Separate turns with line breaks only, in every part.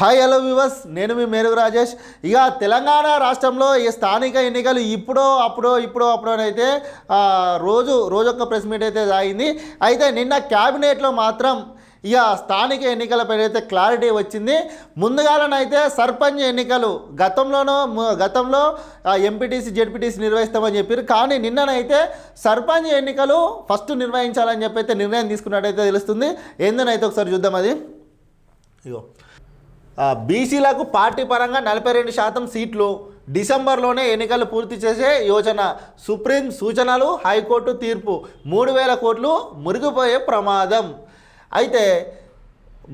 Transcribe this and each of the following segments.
Hi hello వివస్ నేను మీ మేరుగు రాజేష్. ఇక తెలంగాణ రాష్ట్రంలో ఈ స్థానిక ఎన్నికలు ఇప్పుడో అప్పుడో ఇప్పుడో అప్పుడో అయితే రోజు రోజొక్క ప్రెస్ మీట్ అయితే సాగింది అయితే నిన్న క్యాబినెట్లో మాత్రం ఇక స్థానిక ఎన్నికలపై అయితే క్లారిటీ వచ్చింది. ముందుగాలనైతే సర్పంచ్ ఎన్నికలు గతంలోనో గతంలో ఎంపీటీసీ జెడ్పీటీసీ నిర్వహిస్తామని చెప్పారు. కానీ నిన్ననైతే సర్పంచ్ ఎన్నికలు ఫస్ట్ నిర్వహించాలని చెప్పి అయితే నిర్ణయం తీసుకున్నట్టయితే తెలుస్తుంది. ఏందనైతే ఒకసారి చూద్దాం అది? ఇగో. బీసీలకు పార్టీ పరంగా నలభై రెండు శాతం సీట్లు డిసెంబర్లోనే ఎన్నికలు పూర్తి చేసే యోచన సుప్రీం సూచనలు హైకోర్టు తీర్పు మూడు వేల కోట్లు మురిగిపోయే ప్రమాదం. అయితే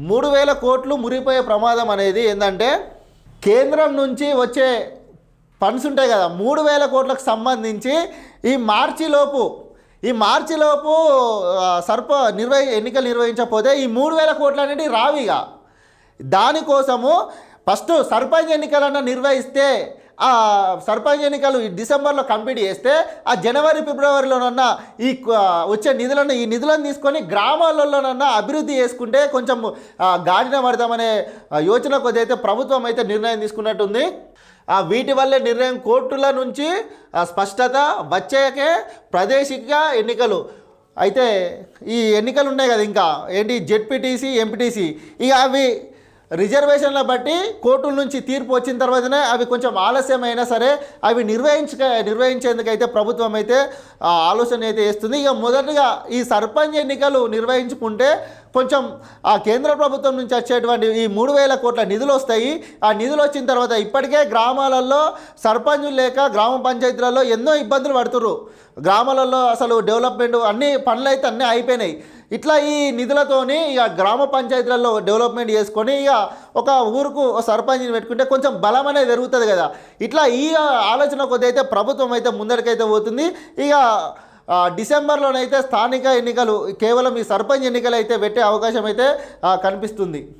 మూడు వేల కోట్లు మురిగిపోయే ప్రమాదం అనేది ఏంటంటే కేంద్రం నుంచి వచ్చే ఫండ్స్ ఉంటాయి కదా మూడు వేల కోట్లకు సంబంధించి ఈ మార్చిలోపు ఈ మార్చిలోపు సర్ప నిర్వహి ఎన్నికలు నిర్వహించకపోతే ఈ మూడు వేల కోట్లు అనేవి రావిగా దానికోసము ఫస్ట్ సర్పంచ్ ఎన్నికలన్నా నిర్వహిస్తే ఆ సర్పంచ్ ఎన్నికలు ఈ డిసెంబర్లో కంప్లీట్ చేస్తే ఆ జనవరి ఫిబ్రవరిలోనన్నా ఈ వచ్చే నిధులను ఈ నిధులను తీసుకొని గ్రామాలలోనన్నా అభివృద్ధి చేసుకుంటే కొంచెం గాడిన పడదామనే యోచన కొద్ది అయితే ప్రభుత్వం అయితే నిర్ణయం తీసుకున్నట్టుంది. ఆ వీటి వల్లే నిర్ణయం కోర్టుల నుంచి స్పష్టత వచ్చాకే ప్రాదేశిక ఎన్నికలు. అయితే ఈ ఎన్నికలు ఉన్నాయి కదా ఇంకా ఏంటి? జెడ్పీటీసీ ఎంపీటీసీ ఇక అవి రిజర్వేషన్ల బట్టి కోర్టుల నుంచి తీర్పు వచ్చిన తర్వాతనే అవి కొంచెం ఆలస్యమైనా సరే అవి నిర్వహించక నిర్వహించేందుకైతే ప్రభుత్వం అయితే ఆలోచన అయితే చేస్తుంది ఇక మొదటగా ఈ సర్పంచ్ ఎన్నికలు నిర్వహించుకుంటే కొంచెం ఆ కేంద్ర ప్రభుత్వం నుంచి వచ్చేటువంటి ఈ మూడు వేల కోట్ల నిధులు వస్తాయి. ఆ నిధులు వచ్చిన తర్వాత ఇప్పటికే గ్రామాలలో సర్పంచులు లేక గ్రామ పంచాయతీలలో ఎన్నో ఇబ్బందులు పడుతుర్రు. గ్రామాలలో అసలు డెవలప్మెంట్ అన్ని పనులు అయితే అన్నీ అయిపోయినాయి. ఇట్లా ఈ నిధులతోని ఇక గ్రామ పంచాయతీలలో డెవలప్మెంట్ చేసుకొని ఇక ఒక ఊరుకు ఒక సర్పంచ్ని పెట్టుకుంటే కొంచెం బలం అనేది పెరుగుతుంది కదా. ఇట్లా ఈ ఆలోచన కొద్ది అయితే ప్రభుత్వం అయితే ముందరికైతే పోతుంది. ఇక డిసెంబర్లోనైతే స్థానిక ఎన్నికలు కేవలం ఈ సర్పంచ్ ఎన్నికలు అయితే పెట్టే అవకాశం అయితే కనిపిస్తుంది.